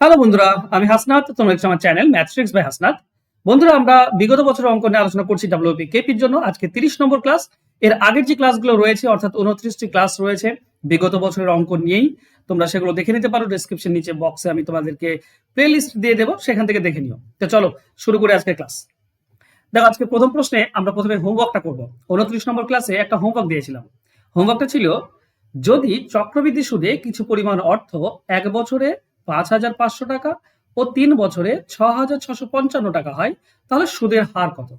Hello বন্ধুরা, আমি হাসনাত তোমরা দেখছ আমার চ্যানেল ম্যাথট্রিক্স বাই হাসনাত। বন্ধুরা, আমরা বিগত বছরের অঙ্ক নিয়ে আলোচনা করছি ডাব্লিউপি কেপির জন্য। আজকে তিরিশ নম্বর ক্লাস এর আগের যে ক্লাসগুলো রয়েছে, অর্থাৎ উনত্রিশটি ক্লাস রয়েছে, বিগত বছরের অঙ্ক নিয়েই তোমরা সেগুলো দেখে নিতে পারো। ডিসক্রিপশন নিচে বক্সে আমি তোমাদেরকে প্লে লিস্ট দিয়ে দেবো, সেখান থেকে দেখে নিও। তো চলো, শুরু করে আজকে ক্লাস দেখো, আজকে প্রথম প্রশ্নে আমরা প্রথমে হোমওয়ার্কটা করব। উনত্রিশ নম্বর ক্লাসে একটা হোমওয়ার্ক দিয়েছিলাম। হোমওয়ার্কটা ছিল, যদি চক্রবৃদ্ধি সুদে কিছু পরিমাণ অর্থ এক বছরে পাঁচ হাজার পাঁচশো টাকা ও তিন বছরে ছ হাজার ছশো পঞ্চান্ন টাকা হয়, তাহলে সুদের হার কত?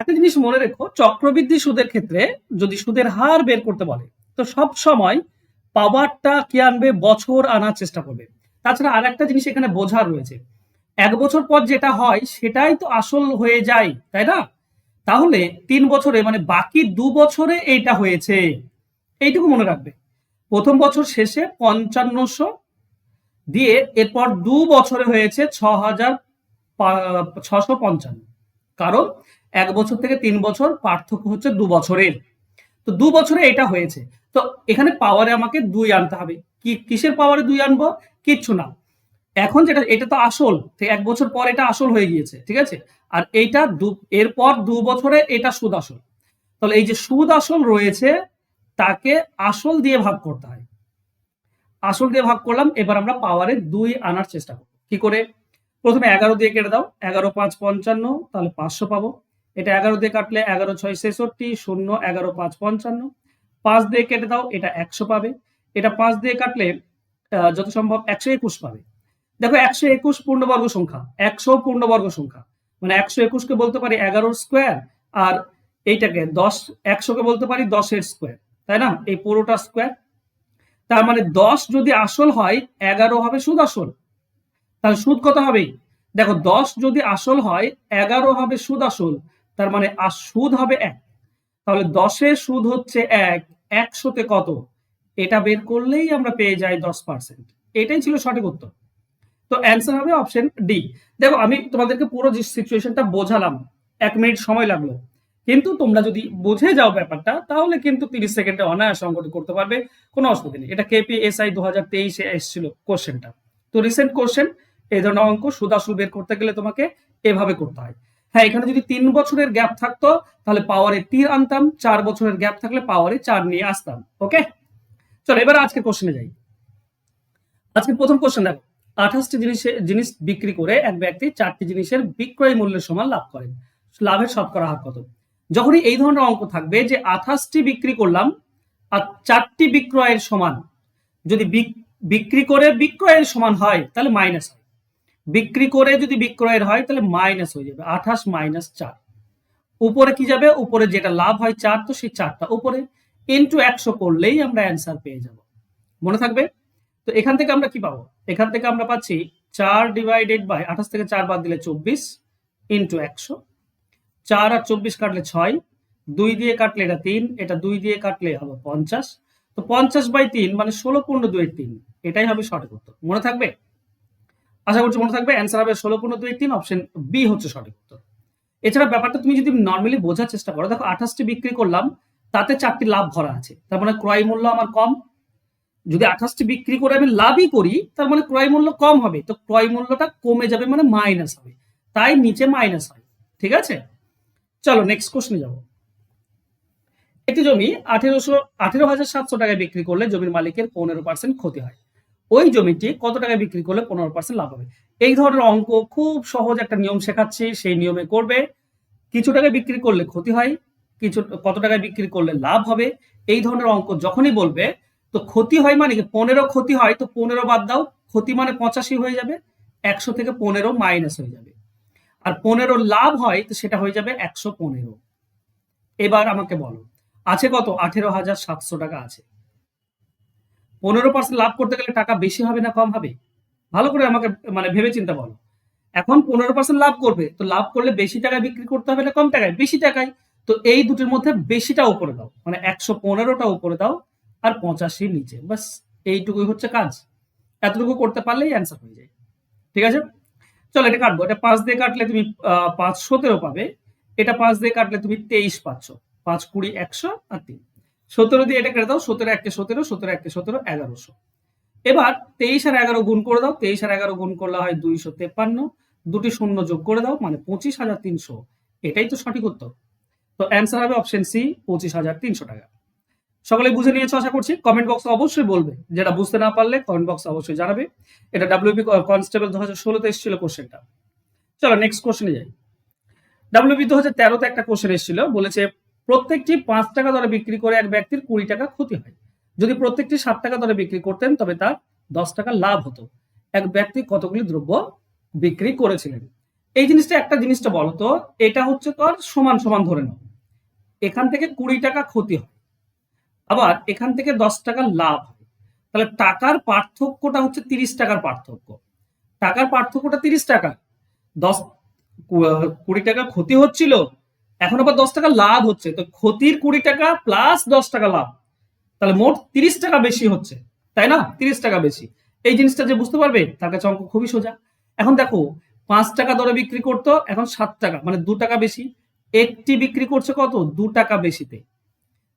একটা জিনিস মনে রেখো, চক্রবৃদ্ধি সুদের ক্ষেত্রে যদি সুদের হার বের করতে বলে, তো সব সময় পাওয়ারটা কি আনবে? বছর আনার চেষ্টা করবে। তাছাড়া আর একটা জিনিস এখানে বোঝার রয়েছে, এক বছর পর যেটা হয় সেটাই তো আসল হয়ে যায়, তাই না? তাহলে তিন বছরে মানে বাকি দু বছরে এইটা হয়েছে, এইটুকু মনে রাখবে। প্রথম বছর শেষে পঞ্চান্নশো দিয়ে এরপর দু বছরে হয়েছে ছ হাজার ছশো পঞ্চান্ন। কারণ এক বছর থেকে তিন বছর পার্থক্য হচ্ছে দু বছরের। তো দু বছরে এটা হয়েছে। তো এখানে পাওয়ারে আমাকে দুই আনতে হবে। কি, কিসের পাওয়ারে দুই আনব? কিচ্ছু না। এখন যেটা, এটা তো আসল। এক বছর পর এটা আসল হয়ে গিয়েছে, ঠিক আছে? আর এইটা দু, এরপর দু বছরে এটা সুদ আসল। তাহলে এই যে সুদ আসল রয়েছে, তাকে আসল দিয়ে ভাগ করতে হয়। আসল দিয়ে ভাগ করলাম, এবার আমরা পাওয়ারে দুই আনার চেষ্টা করব। কি করে? প্রথমে এগারো দিয়ে কেটে দাও, এগারো পাঁচ পঞ্চান্ন, তাহলে পাঁচশো পাবো। এটা এগারো দিয়ে কাটলে এগারো ছয় ছেষট্টি, শূন্য এগারো পাঁচ পঞ্চান্ন। পাঁচ দিয়ে কেটে দাও, এটা একশো পাবে। এটা পাঁচ দিয়ে কাটলে যত সম্ভব একশো একুশ পাবে। দেখো, একশো একুশ পূর্ণবর্গ সংখ্যা, একশো পূর্ণবর্গ সংখ্যা। মানে একশো একুশকে বলতে পারি এগারোর স্কোয়ার আর এইটাকে দশ, একশোকে বলতে পারি দশের স্কোয়ার তাই না? এই পুরোটা স্কোয়ার তার মানে দশ যদি আসল হয়, এগারো হবে সুদ আসল। তাহলে সুদ কত হবে? দেখো, দশ যদি আসল হয়, এগারো হবে সুদ আসল। তার মানে সুদ হবে এক। তাহলে দশে সুদ হচ্ছে এক, একশোতে কত? এটা বের করলেই আমরা পেয়ে যাই দশ পার্সেন্ট এটাই ছিল সঠিক উত্তর। তো অ্যান্সার হবে অপশন ডি দেখো, আমি তোমাদেরকে পুরো সিচুয়েশনটা বোঝালাম, এক মিনিট সময় লাগল। কিন্তু তোমরা যদি বুঝে যাও ব্যাপারটা, তাহলে কিন্তু তিরিশ সেকেন্ডে অনায়াস অঙ্কটি করতে পারবে, কোনো অসুবিধা নেই। এটা কেপিএসআই দু হাজার তেইশে এসেছিল কোশ্চেনটা। তো রিসেন্ট কোশ্চেন এই ধরনের অঙ্ক সুদাসুল বের করতে গেলে তোমাকে এভাবে করতে হয়। হ্যাঁ এখানে যদি তিন বছরের গ্যাপ থাকতো, তাহলে পাওয়ারে তিন আনতাম, চার বছরের গ্যাপ থাকলে পাওয়ারে চার নিয়ে আসতাম ওকে চলো, এবার আজকে কোশ্চেনে যাই। আজকে প্রথম কোশ্চেন দেখো। আঠাশটি জিনিসের জিনিস বিক্রি করে এক ব্যক্তি চারটি জিনিসের বিক্রয় মূল্যের সমান লাভ করেন। লাভের শতকরা হার কত? যখনই এই ধরনের অঙ্ক থাকবে যে আঠাশটি বিক্রি করলাম আর চারটি বিক্রয়ের সমান, যদি বিক্রি করে বিক্রয়ের সমান হয়, তাহলে মাইনাস হয়। বিক্রি করে যদি বিক্রয়ের হয়, তাহলে মাইনাস হয়ে যাবে। আঠাশ মাইনাস চার। উপরে কি যাবে? উপরে যেটা লাভ হয় চার, তো সেই চারটা উপরে। ইন্টু একশো করলেই আমরা অ্যান্সার পেয়ে যাব। মনে থাকবে? তো এখান থেকে আমরা কি পাবো? এখান থেকে আমরা পাচ্ছি চার ডিভাইডেড বাই আঠাশ থেকে চার বাদ দিলে চব্বিশ ইন্টু একশো। চার আর চব্বিশ কাটলে ছয়, দুই দিয়ে কাটলে এটা তিন, এটা দুই দিয়ে কাটলে হবে পঞ্চাশ। তো পঞ্চাশ বাই তিন মানে ষোলো পূর্ণ দুই তিন, এটাই হবে সঠিক উত্তর। মনে থাকবে? আশা করছি মনে থাকবে। অ্যান্সার হবে ষোলো পূর্ণ দুই তিন অপশন বি হচ্ছে সঠিক উত্তর। এছাড়া ব্যাপারটা তুমি যদি নর্মালি বোঝার চেষ্টা করো, দেখো আঠাশটি বিক্রি করলাম, তাতে চারটি লাভ ভরা আছে। তার মানে ক্রয় মূল্য আমার কম। যদি আঠাশটি বিক্রি করে আমি লাভই করি, তার মানে ক্রয় মূল্য কম হবে। তো ক্রয় মূল্যটা কমে যাবে মানে মাইনাস হবে। তাই নিচে মাইনাস হয়। ঠিক আছে? চলো নেক্সট কোশ্চেনে যাব। একটি জমি আঠেরোশো, আঠেরো হাজার সাতশো টাকায় বিক্রি করলে জমির মালিকের পনেরো পার্সেন্ট ক্ষতি হয়। ওই জমিটি কত টাকায় বিক্রি করলে পনেরো পার্সেন্ট লাভ হবে? এই ধরনের অঙ্ক খুব সহজ একটা নিয়ম শেখাচ্ছি, সেই নিয়মে করবে। কিছু টাকায় বিক্রি করলে ক্ষতি হয়, কিছু, কত টাকায় বিক্রি করলে লাভ হবে? এই ধরনের অঙ্ক যখনই বলবে, তো ক্ষতি হয় মানে কি? পনেরো ক্ষতি হয়, তো পনেরো বাদ দাও, ক্ষতি মানে পঁচাশি হয়ে যাবে, একশো থেকে পনেরো মাইনাস হয়ে যাবে। আর পনেরো লাভ হয়, তো সেটা হয়ে যাবে একশো পনেরো। এবার আমাকে বলো, আছে কত? আঠেরো হাজার সাতশো টাকা আছে। পনেরো পার্সেন্ট লাভ করতে গেলে টাকা বেশি হবে না কম হবে? ভালো করে আমাকে মানে ভেবে চিন্তা বলো। এখন পনেরো পার্সেন্ট লাভ করবে, তো লাভ করলে বেশি টাকায় বিক্রি করতে হবে না কম টাকায়? বেশি টাকায়। তো এই দুটির মধ্যে বেশিটা উপরে দাও মানে একশো পনেরোটা উপরে দাও আর পঁচাশি নিচে। বাস এইটুকুই হচ্ছে কাজ। এতটুকু করতে পারলেই অ্যান্সার হয়ে যায়। ঠিক আছে? চলো এটা কাটবো। এটা পাঁচ দিয়ে কাটলে তুমি পাঁচ সতেরো পাবে। এটা পাঁচ দিয়ে কাটলে তুমি তেইশ পাচ্ছ। পাঁচ কুড়ি একশো আর তিন। সতেরো দিয়ে এটা কেটে দাও, সতেরো একে সতেরো সতেরো একে সতেরো এগারোশো। এবার তেইশ আর এগারো গুণ করে দাও। তেইশ আর এগারো গুণ করলে হয় দুইশো তেপ্পান্ন। দুটি শূন্য যোগ করে দাও মানে পঁচিশ হাজার তিনশো। এটাই তো সঠিক উত্তর। তো অ্যান্সার হবে অপশন সি পঁচিশ হাজার তিনশো টাকা। সকলে বুঝে নিয়েছো আশা করছি। কমেন্ট বক্স অবশ্যই বলবে, যেটা বুঝতে না পারলে কমেন্ট বক্স অবশ্যই জানাবে। এটা ডাব্লিউপি কনস্টেবল দু হাজার ষোলোতে এসেছিল কোশ্চেনটা চলো নেক্সট কোশ্চেনে যাই। ডাব্লিউপি দু হাজার তেরোতে একটা কোশ্চেন এসেছিল, বলেছে, প্রত্যেকটি পাঁচ টাকা দরে বিক্রি করে এক ব্যক্তির কুড়ি টাকা ক্ষতি হয়। যদি প্রত্যেকটি সাত টাকা দরে বিক্রি করতেন, তবে তার দশ টাকা লাভ হতো। এক ব্যক্তি কতগুলি দ্রব্য বিক্রি করেছিলেন? এই জিনিসটা একটা জিনিসটা বলো তো, এটা হচ্ছে তোর সমান সমান ধরে নাও। এখান থেকে কুড়ি টাকা ক্ষতি হয়। আবার এখান থেকে দশ টাকা লাভ তাহলে টাকার পার্থক্যটা হচ্ছে তিরিশ টাকার পার্থক্য। টাকার পার্থক্যটা তিরিশ টাকা। দশ কুড়ি টাকা ক্ষতি হচ্ছিল, এখন আবার দশ টাকা লাভ হচ্ছে। তো ক্ষতির কুড়ি টাকা প্লাস দশ টাকা লাভ। তাহলে মোট তিরিশ টাকা বেশি হচ্ছে, তাই না? তিরিশ টাকা বেশি। এই জিনিসটা যে বুঝতে পারবে, তার কাছে অঙ্ক খুবই সোজা। এখন দেখো, পাঁচ টাকা দরে বিক্রি করতো, এখন সাত টাকা মানে দু টাকা বেশি। একটি বিক্রি করছে কত? দু টাকা বেশিতে।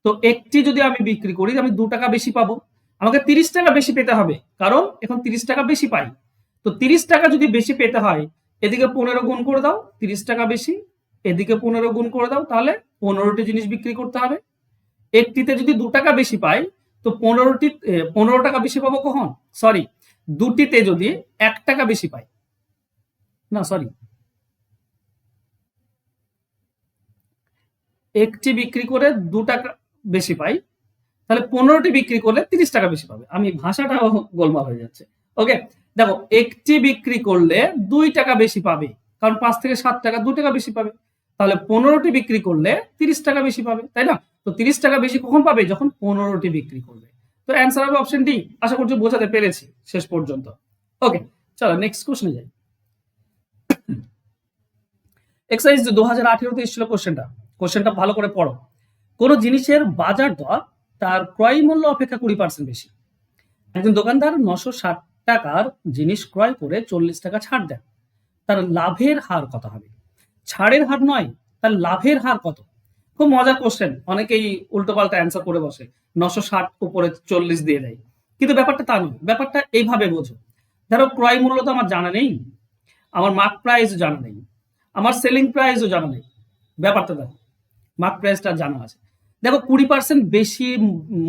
তো একটি যদি আমি বিক্রি করি, আমি দু টাকা বেশি পাবো। আমাকে তিরিশ টাকা বেশি পেতে হবে, কারণ এখন তিরিশ টাকা বেশি পাই। তো তিরিশ টাকা যদি বেশি পেতে হয়, এদিকে পনেরো গুণ করে দাও, তিরিশ টাকা বেশি, এদিকে পনেরো গুণ করে দাও, তাহলে পনেরোটি জিনিস বিক্রি করতে হবে। একটিতে যদি দু টাকা বেশি পাই, তো পনেরোটি পনেরো টাকা বেশি পাবো কখন? সরি দুটিতে যদি এক টাকা বেশি পাই। না সরি একটি বিক্রি করে দু টাকা বেশি পাই, তাহলে পনেরোটি বিক্রি করলে তিরিশ টাকা বেশি পাবে। আমি ভাষাটা গোলমাল হয়ে যাচ্ছে। ওকে, দেখো, একটি বিক্রি করলে দুই টাকা বেশি পাবে, কারণ পাঁচ থেকে সাত টাকা, দু টাকা বেশি পাবে। তাহলে পনেরোটি বিক্রি করলে তিরিশ টাকা বেশি পাবে, তাই না? তো তিরিশ টাকা বেশি কখন পাবে? যখন পনেরোটি বিক্রি করবে। তো অ্যান্সার হবে অপশন ডি আশা করছি বোঝাতে পেরেছি শেষ পর্যন্ত। ওকে, চলো নেক্সট কোশ্চেনে যাই। এক্সারসাইজ দু হাজার আঠেরোতে এসেছিল কোশ্চেনটা কোশ্চেনটা ভালো করে পড়ো। কোনো জিনিসের বাজার দর তার ক্রয় মূল্য অপেক্ষা কুড়ি পার্সেন্ট বেশি। একজন দোকানদার নশো ষাট টাকার জিনিস ক্রয় করে চল্লিশ টাকা ছাড় দেন। তার লাভের হার কত হবে? ছাড়ের হার নয়, তার লাভের হার কত? খুব মজার কোশ্চেন অনেকেই উল্টো পাল্টা অ্যান্সার করে বসে, নশো ষাট উপরে চল্লিশ দিয়ে দেয়। কিন্তু ব্যাপারটা তা নয়, ব্যাপারটা এইভাবে বোঝো। ধরো ক্রয় মূল্য তো আমার জানা নেই, আমার মার্ক প্রাইসও জানা নেই, আমার সেলিং প্রাইসও জানা নেই। ব্যাপারটা দেখো মার্ক প্রাইসটা জানা আছে। দেখো কুড়ি পার্সেন্ট বেশি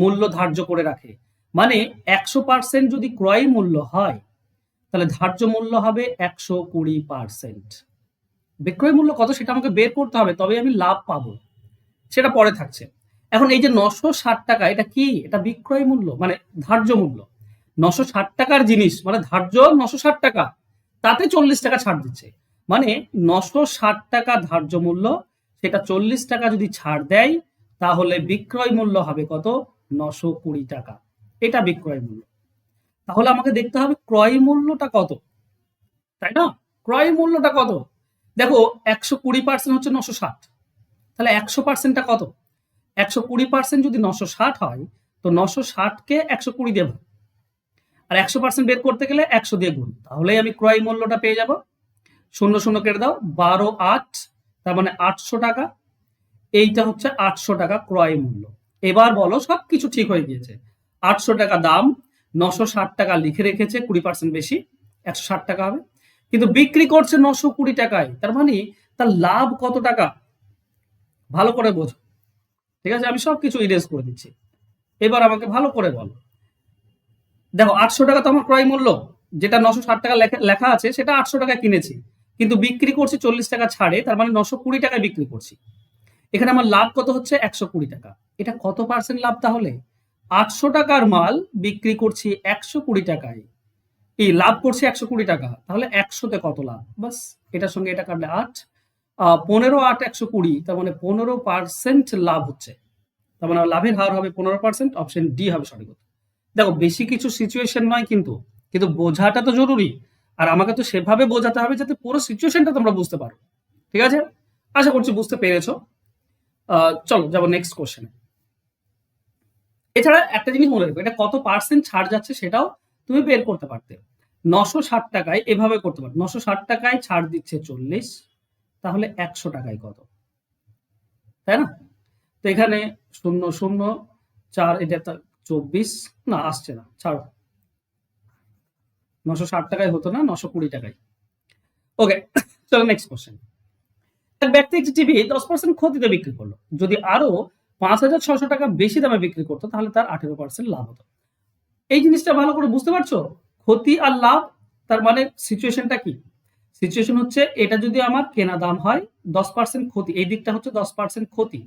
মূল্য ধার্য করে রাখে। মানে একশো পার্সেন্ট যদি ক্রয় মূল্য হয়, তাহলে ধার্য মূল্য হবে একশো কুড়ি পার্সেন্ট বিক্রয় মূল্য কত সেটা আমাকে বের করতে হবে তবে আমি লাভ পাবো। সেটা পরে থাকছে। এখন এই যে নশো ষাট টাকা, এটা কি? এটা বিক্রয় মূল্য মানে ধার্য মূল্য। নশো ষাট টাকার জিনিস মানে ধার্য নশো ষাট টাকা, তাতে চল্লিশ টাকা ছাড় দিচ্ছে। মানে নশো ষাট টাকা ধার্য মূল্য, সেটা চল্লিশ টাকা যদি ছাড় দেয় তাহলে বিক্রয় মূল্য হবে কত? নশো কুড়ি টাকা। এটা বিক্রয় মূল্য। তাহলে আমাকে দেখতে হবে ক্রয় মূল্যটা কত। তাই না? ক্রয় মূল্যটা কত? দেখো, একশো কুড়ি পার্সেন্ট হচ্ছে নশো ষাট। তাহলে একশো পার্সেন্টটা কত? একশো কুড়ি পার্সেন্ট যদি নশো ষাট হয়, তো নশো ষাটকে একশো কুড়ি দেব আর একশো পার্সেন্ট বের করতে গেলে একশো দিয়ে গুণ। তাহলেই আমি ক্রয় মূল্যটা পেয়ে যাব। শূন্য শূন্য কেটে দাও, বারো আট, তার মানে আটশো টাকা। এইটা হচ্ছে আটশো টাকা ক্রয় মূল্য। এবার বলো সব কিছু ঠিক হয়ে গিয়েছে। আটশো টাকা দাম, নশো ষাট টাকা লিখে রেখেছে, কুড়ি পার্সেন্ট বেশি, একশো ষাট টাকা হবে। কিন্তু বিক্রি করছে নশো কুড়ি টাকায়, তার মানে তার লাভ কত টাকা? ভালো করে বোঝো। ঠিক আছে, আমি সব কিছু ইরেজ করে দিচ্ছি। এবার আমাকে ভালো করে বলো। দেখো, আটশো টাকা তো আমার ক্রয় মূল্য। যেটা নশো ষাট টাকা লেখা- লেখা আছে, সেটা আটশো টাকা কিনেছি। কিন্তু বিক্রি করছি চল্লিশ টাকা ছাড়ে, তার মানে নশো কুড়ি টাকায় বিক্রি করছি। এখানে আমার লাভ কত হচ্ছে? একশো কুড়ি টাকা। এটা কত পার্সেন্ট লাভ তাহলে? আটশো টাকার মাল বিক্রি করছি একশো কুড়ি টাকায়। এই লাভ করছি একশো কুড়ি টাকা। তাহলে একশোতে কত লাভ? বাস, এটার সঙ্গে এটা কাটলে আট। পনেরো আট একশো কুড়ি, তার মানে পনেরো পার্সেন্ট লাভ হচ্ছে। তার মানে লাভের হার হবে পনেরো পার্সেন্ট অপশন ডি হবে সঠিক দেখো, বেশি কিছু সিচুয়েশন নয় কিন্তু কিন্তু বোঝাটা তো জরুরি। আর আমাকে তো সেভাবে বোঝাতে হবে যাতে পুরো সিচুয়েশনটা তোমরা বুঝতে পারো। ঠিক আছে? আশা করছি বুঝতে পেরেছ। চলো যাব নেক্সট কোশ্চেনে এছাড়া একটা জিনিস মনে রাখবে, এটা কত পার্সেন্ট ছাড় যাচ্ছে সেটাও তুমি বের করতে পারতে। নশো ষাট টাকায় এভাবে করতে পারো। নশো ষাট টাকায় ছাড় দিচ্ছে চল্লিশ, তাহলে একশো টাকায় কত? তাই না? তো এখানে শূন্য শূন্য, চার এটা চব্বিশ, না আসছে না, ছাড়ো। নশো ষাট টাকায় হতো না, নশো কুড়ি টাকায়। ওকে চলো নেক্সট কোশ্চেন ব্যক্তি একটি টিভি দশ পার্সেন্ট ক্ষতিতে বিক্রি করল। যদি আরও পাঁচ হাজার ছশো টাকা বেশি দামে বিক্রি করতো, তাহলে তার আঠেরো পার্সেন্ট লাভ হতো। এই জিনিসটা ভালো করে বুঝতে পারছ? ক্ষতি আর লাভ, তার মানে সিচুয়েশনটা কি? সিচুয়েশন হচ্ছে এটা যদি আমার কেনা দাম হয় দশ পার্সেন্ট ক্ষতি, এই দিকটা হচ্ছে দশ পার্সেন্ট ক্ষতি।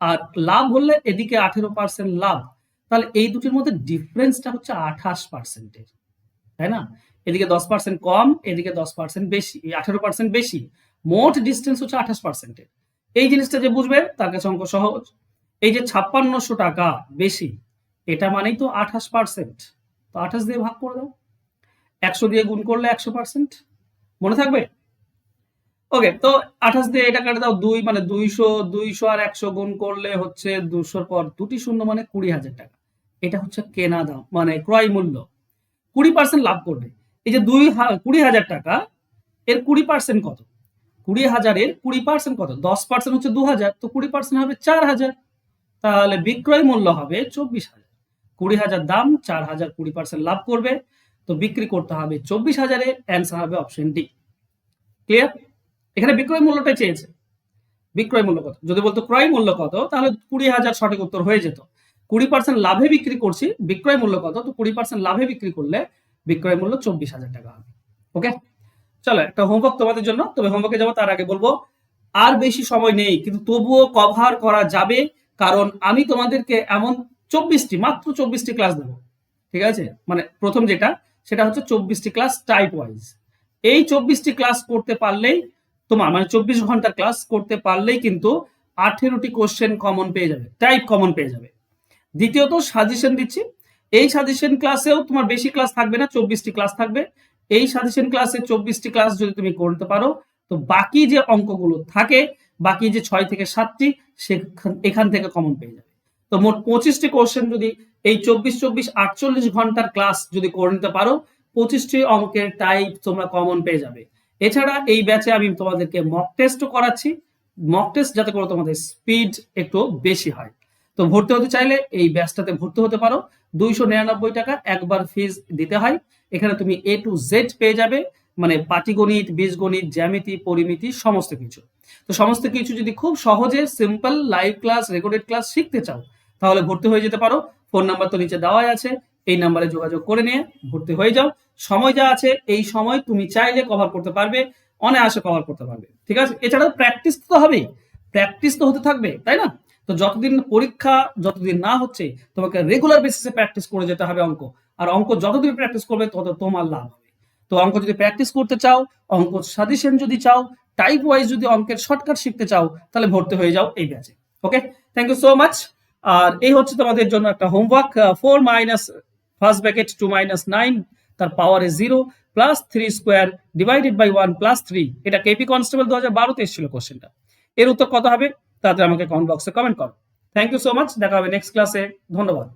আর লাভ হলে এদিকে আঠেরো পার্সেন্ট লাভ, তাহলে এই দুটির মধ্যে ডিফারেন্সটা হচ্ছে আঠাশ পার্সেন্টের তাই না? এদিকে দশ পার্সেন্ট কম, এদিকে দশ পার্সেন্ট বেশি আঠেরো পার্সেন্ট বেশি। মোট ডিস্টেন্স হচ্ছে আঠাশ পার্সেন্টের এই জিনিসটা যে বুঝবে তার কাছে অঙ্ক সহজ। এই যে ছাপ্পান্নশো টাকা বেশি, এটা মানেই তো আঠাশ পার্সেন্ট তো আঠাশ দিয়ে ভাগ করে দাও। একশো দিয়ে গুণ করলে একশো পার্সেন্ট মনে থাকবে? ওকে তো আঠাশ দিয়ে এটা কাটে দাও, দুই মানে দুইশো দুইশো আর একশো গুণ করলে হচ্ছে দুশোর পর দুটি শূন্য মানে কুড়ি হাজার টাকা। এটা হচ্ছে কেনা দাম মানে ক্রয় মূল্য। কুড়ি পার্সেন্ট লাভ করবে। এই যে দুই কুড়ি হাজার টাকা, এর কুড়ি পার্সেন্ট কত? কুড়ি হাজারের কুড়ি পার্সেন্ট কত? দশ পার্সেন্ট হচ্ছে দু হাজার তো কুড়ি পার্সেন্ট হবে চার হাজার তাহলে বিক্রয় মূল্য হবে চব্বিশ হাজার কুড়ি হাজার দাম চার হাজার কুড়ি পার্সেন্ট লাভ করবে। তো বিক্রি করতে হবে চব্বিশ হাজারে অ্যান্সার হবে অপশন ডি ক্লিয়ার এখানে বিক্রয় মূল্যটা চেয়েছে। বিক্রয় মূল্য কত? যদি বলতো ক্রয় মূল্য কত, তাহলে কুড়ি হাজার সঠিক উত্তর হয়ে যেত। কুড়ি পার্সেন্ট লাভে বিক্রি করছি, বিক্রয় মূল্য কত? তো কুড়ি পার্সেন্ট লাভে বিক্রি করলে বিক্রয় মূল্য চব্বিশ হাজার টাকা হবে। ওকে চলো, একটা হোমওয়ার্ক তোমাদের জন্য। তবে হোমওয়ার্কে যাব, তার আগে বলব, আর বেশি সময় নেই, কিন্তু তবুও কভার করা যাবে, কারণ আমি তোমাদেরকে এমন চব্বিশটি, মাত্র চব্বিশটি ক্লাস দেবো। ঠিক আছে? মানে প্রথম যেটা, সেটা হচ্ছে চব্বিশটি ক্লাস টাইপ ওয়াইজ এই চব্বিশটি ক্লাস করতে পারলেই, তোমার মানে চব্বিশ ঘণ্টার ক্লাস করতে পারলেই কিন্তু আঠেরোটি কোশ্চেন কমন পেয়ে যাবে টাইপ কমন পেয়ে যাবে। দ্বিতীয়ত সাজেশন দিচ্ছি। এই সাজেশন ক্লাসেও তোমার বেশি ক্লাস থাকবে না, চব্বিশটি ক্লাস থাকবে। এই সাজেশন ক্লাসে চব্বিশটি ক্লাস যদি তুমি করতে পারো, তো বাকি যে অঙ্কগুলো থাকে, বাকি যে ছয় থেকে সাতটি, সেখান এখান থেকে কমন পেয়ে যাবে। তো মোট পঁচিশটি কোশ্চেন যদি এই চব্বিশ চব্বিশ, আটচল্লিশ ঘণ্টার ক্লাস যদি করে নিতে পারো, পঁচিশটি অঙ্কের টাইপ তোমরা কমন পেয়ে যাবে। এছাড়া এই ব্যাচে আমি তোমাদেরকে মক টেস্টও করাচ্ছি। মক টেস্ট যাতে করে তোমাদের স্পিড একটু বেশি হয়। তো ভর্তি হতে চাইলে এই ব্যাচটাতে ভর্তি হতে পারো। দুইশো নিরানব্বই টাকা একবার ফিজ দিতে হয়। এখানে তুমি এ টু জেড পেয়ে যাবে মানে পাটিগণিত, বীজগণিত, জ্যামিতি, পরিমিতি, সমস্ত কিছু। তো সমস্ত কিছু যদি খুব সহজে simple live class recorded class শিখতে চাও, তাহলে ভর্তি হয়ে যেতে পারো। ফোন নাম্বার তো নিচে দেওয়াই আছে। এই নাম্বারে যোগাযোগ করে নিয়ে ভর্তি হয়ে যাও। সময় যা আছে, এই সময় তুমি চাইলে কভার করতে পারবে, অনায়াসে কভার করতে পারবে। ঠিক আছে? এছাড়াও প্র্যাকটিস তো হবেই। প্র্যাকটিস তো হতে থাকবে, তাই না? তো যতদিন পরীক্ষা যতদিন না হচ্ছে, তোমাকে রেগুলার বেসিসে প্র্যাকটিস করে যেতে হবে অঙ্ক। আর অঙ্ক যতদিন প্র্যাকটিস করবে, তত তোমার লাভ হবে। তো অঙ্ক যদি প্র্যাকটিস করতে চাও, অঙ্ক সাজেশন যদি চাও টাইপ ওয়াইজ যদি অঙ্কের শর্টকাট শিখতে চাও, তাহলে ভর্তি হয়ে যাও এই ব্যাচে okay thank you so much আর এই হচ্ছে তোমাদের জন্য একটা homework four minus first bracket two minus nine তার power A zero plus three square divided by one plus three এটা কেপি কনস্টেবল দু হাজার বারোতে এসেছিল কোশ্চেনটা এর উত্তর কত হবে? তাতে আমাকে কমেন্ট বক্সে কমেন্ট করো। থ্যাংক ইউ সো মাচ দেখা হবে নেক্সট ক্লাসে ধন্যবাদ।